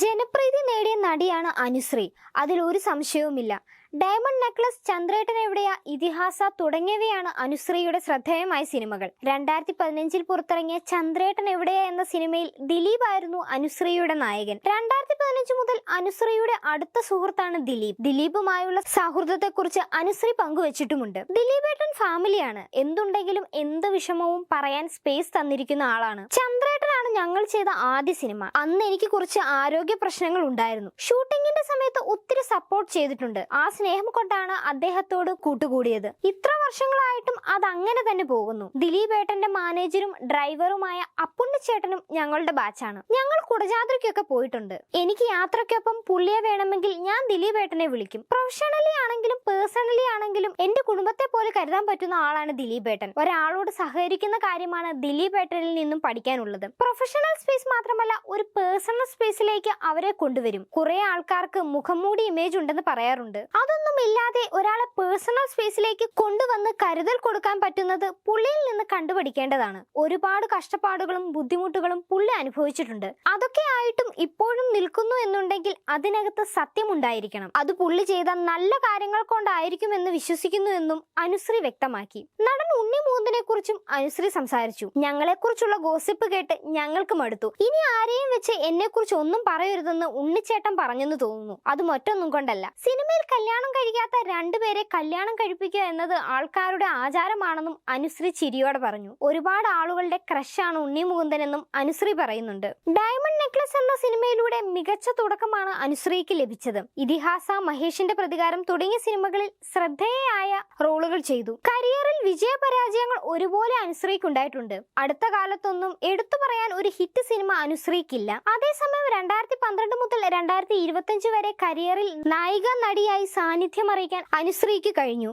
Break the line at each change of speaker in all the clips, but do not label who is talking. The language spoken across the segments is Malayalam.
ജനപ്രീതി നേടിയ നടിയാണ് അനുശ്രീ. അതിൽ ഒരു സംശയവുമില്ല. ഡയമണ്ട് നെക്ലസ് ചന്ദ്രേട്ടൻ എവിടെയാ ഇതിഹാസ തുടങ്ങിയവയാണ് അനുശ്രീയുടെ ശ്രദ്ധേയമായ സിനിമകൾ. രണ്ടായിരത്തി പതിനഞ്ചിൽ പുറത്തിറങ്ങിയ ചന്ദ്രേട്ടൻ എവിടെയാ എന്ന സിനിമയിൽ ദിലീപ് ആയിരുന്നു അനുശ്രീയുടെ നായകൻ. രണ്ടായിരത്തി പതിനഞ്ച് മുതൽ അനുശ്രീയുടെ അടുത്ത സുഹൃത്താണ് ദിലീപ്. ദിലീപുമായുള്ള സൗഹൃദത്തെക്കുറിച്ച് അനുശ്രീ പങ്കുവച്ചിട്ടുമുണ്ട്. ദിലീപേട്ടൻ ഫാമിലിയാണ് എന്തുണ്ടെങ്കിലും എന്ത് വിഷമവും പറയാൻ സ്പേസ് തന്നിരിക്കുന്ന ആളാണ്. ചന്ദ്രേട്ടനാണ് ഞങ്ങൾ ചെയ്ത ആദ്യ സിനിമ. അന്ന് എനിക്ക് കുറച്ച് ആരോഗ്യ പ്രശ്നങ്ങൾ ഉണ്ടായിരുന്നു. ഷൂട്ടിങ്ങിന്റെ സമയത്ത് ഒത്തിരി സപ്പോർട്ട് ചെയ്തിട്ടുണ്ട്. ആ സ്നേഹം കൊണ്ടാണ് അദ്ദേഹത്തോട് കൂട്ടുകൂടിയത്. ഇത്ര വർഷങ്ങളായിട്ടും അത് അങ്ങനെ തന്നെ പോകുന്നു. ദിലീപ് ഏട്ടന്റെ മാനേജരും ഡ്രൈവറുമായ അപ്പുണ്ണിച്ചേട്ടനും ഞങ്ങളുടെ ബാച്ചാണ്. ഞങ്ങൾ കുടജാദ്രിക്കൊക്കെ പോയിട്ടുണ്ട്. എനിക്ക് യാത്രയ്ക്കൊപ്പം പുള്ളിയെ വേണമെങ്കിൽ ഞാൻ ദിലീപ് ഏട്ടനെ വിളിക്കും. പ്രൊഫഷണലി ആണെങ്കിലും പേഴ്സണലി ആണെങ്കിലും എന്റെ കുടുംബത്തെ പോലെ കരുതാൻ പറ്റുന്ന ആളാണ് ദിലീപ് ഏട്ടൻ ഒരാളോട് സഹകരിക്കുന്ന കാര്യമാണ് ദിലീപ് ഏട്ടനിൽ നിന്നും പഠിക്കാനുള്ളത്. പ്രൊഫഷണൽ സ്പേസ് മാത്രമല്ല ഒരു പേഴ്സണൽ സ്പേസിലേക്ക് അവരെ കൊണ്ടുവരും. കുറെ ആൾക്കാർക്ക് മുഖംമൂടി ഇമേജ് ഉണ്ടെന്ന് പറയാറുണ്ട്. അതൊന്നും ഇല്ലാതെ ഒരാളെ പേഴ്സണൽ സ്പേസിലേക്ക് കൊണ്ടുവന്ന് കരുതൽ കൊടുക്കാൻ പറ്റുന്നത് പുള്ളിയിൽ നിന്ന് കണ്ടുപഠിക്കേണ്ടതാണ് ഒരുപാട് കഷ്ടപ്പാടുകളും ബുദ്ധിമുട്ടുകളും പുള്ളി അനുഭവിച്ചിട്ടുണ്ട്. അതൊക്കെ ആയിട്ടും ഇപ്പോഴും നിൽക്കുന്നു എന്നുണ്ടെങ്കിൽ അതിനകത്ത് സത്യമുണ്ടായിരിക്കണം അത് പുള്ളി ചെയ്ത നല്ല കാര്യങ്ങൾ കൊണ്ടായിരിക്കും എന്ന് വിശ്വസിക്കുന്നു എന്നും അനുശ്രീ വ്യക്തമാക്കി. നടൻ ഉണ്ണി മൂന്നിനെ കുറിച്ചും അനുശ്രീ സംസാരിച്ചു. ഞങ്ങളെക്കുറിച്ചുള്ള ഗോസിപ്പ് കേട്ട് ഞങ്ങൾക്ക് മടുത്തു. ഇനി ആരെയും വെച്ച് എന്നെ കുറിച്ച് ഒന്നും പറയരുതെന്ന് ഉണ്ണിച്ചേട്ടൻ പറഞ്ഞെന്ന് തോന്നുന്നു. അത് മറ്റൊന്നും കൊണ്ടല്ല. സിനിമയിൽ കല്യാണം കഴിക്കാത്ത രണ്ടുപേരെ കല്യാണം കഴിപ്പിക്കുക എന്നത് ആൾക്കാരുടെ ആചാരമാണെന്നും അനുശ്രീ ചിരിയോടെ പറഞ്ഞു. ഒരുപാട് ആളുകളുടെ ക്രഷാണ് ഉണ്ണി മുകുന്ദൻ എന്നും അനുശ്രീ പറയുന്നുണ്ട്. ഡയമണ്ട് നെക്ലസ് എന്ന സിനിമയിലൂടെ മികച്ച തുടക്കമാണ് അനുശ്രീക്ക് ലഭിച്ചത്. ഇതിഹാസ മഹേഷിന്റെ പ്രതികാരം തുടങ്ങിയ സിനിമകളിൽ ശ്രദ്ധേയായ റോളുകൾ ചെയ്തു. കരിയറിൽ വിജയപരാജയങ്ങൾ ഒരുപോലെ അനുശ്രീക്ക് ഉണ്ടായിട്ടുണ്ട് അടുത്ത കാലത്തൊന്നും എടുത്തു പറയാൻ ഒരു ഹിറ്റ് സിനിമ അനുശ്രീക്കില്ല. അതേസമയം രണ്ടായിരത്തി പന്ത്രണ്ട് മുതൽ രണ്ടായിരത്തി ഇരുപത്തിയഞ്ച് വരെ കരിയറിൽ നായിക നടിയായി സാന്നിധ്യം അറിയിക്കാൻ അനുശ്രീക്ക് കഴിഞ്ഞു.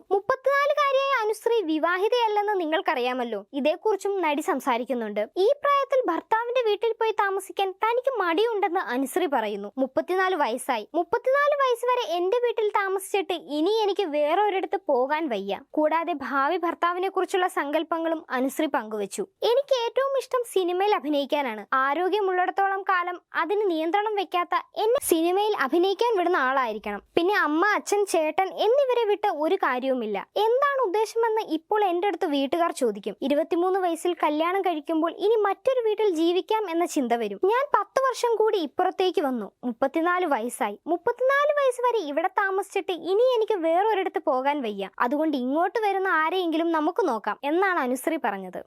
മുപ്പത്തിനാലുകാരിയായ അനുശ്രീ വിവാഹിതയല്ലെന്ന് നിങ്ങൾക്കറിയാമല്ലോ. ഇതേക്കുറിച്ചും നടി സംസാരിക്കുന്നുണ്ട്. ഈ പ്രായത്തിൽ ഭർത്താവിന്റെ വീട്ടിൽ പോയി താമസിക്കാൻ തനിക്ക് മടിയുണ്ടെന്ന് അനുശ്രീ പറയുന്നു. മുപ്പത്തിനാല് വയസ്സായി. മുപ്പത്തിനാല് വയസ്സ് വരെ എന്റെ വീട്ടിൽ താമസിച്ചിട്ട് ഇനി എനിക്ക് വേറൊരിടത്ത് പോകാൻ വയ്യ. കൂടാതെ ഭാവി ഭർത്താവിനെ കുറിച്ചുള്ള സങ്കല്പങ്ങളും അനുശ്രീ പങ്കുവച്ചു. എനിക്ക് ഏറ്റവും ഇഷ്ടം സിനിമയിൽ അഭിനയിക്കാനാണ്. ആരോഗ്യമുള്ളിടത്തോളം കാലം അതിന് നിയന്ത്രണം വെക്കാത്ത എന്നെ സിനിമയിൽ അഭിനയിക്കാൻ വിടുന്ന ആളായിരിക്കണം. പിന്നെ അമ്മ അച്ഛൻ ചേട്ടൻ എന്നിവരെ വിട്ട് ഒരു കാര്യവുമില്ല. എന്താണ് ഉദ്ദേശമെന്ന് ഇപ്പോൾ എന്റെ അടുത്ത് വീട്ടുകാർ ചോദിക്കും. ഇരുപത്തിമൂന്ന് വയസ്സിൽ കല്യാണം കഴിക്കുമ്പോൾ ഇനി മറ്റൊരു വീട്ടിൽ ജീവിക്കാം എന്ന ചിന്ത വരും. ഞാൻ പത്ത് വർഷം കൂടി ഇപ്പുറത്തേക്ക് വന്നു. മുപ്പത്തിനാല് വയസ്സായി. മുപ്പത്തിനാല് വയസ്സ് വരെ ഇവിടെ താമസിച്ചിട്ട് ഇനി എനിക്ക് വേറൊരിടത്ത് പോകാൻ വയ്യ. അതുകൊണ്ട് ഇങ്ങോട്ട് വരുന്ന ആരെയെങ്കിലും നമുക്ക് നോക്കാം എന്നാണ് അനുശ്രീ പറഞ്ഞത്.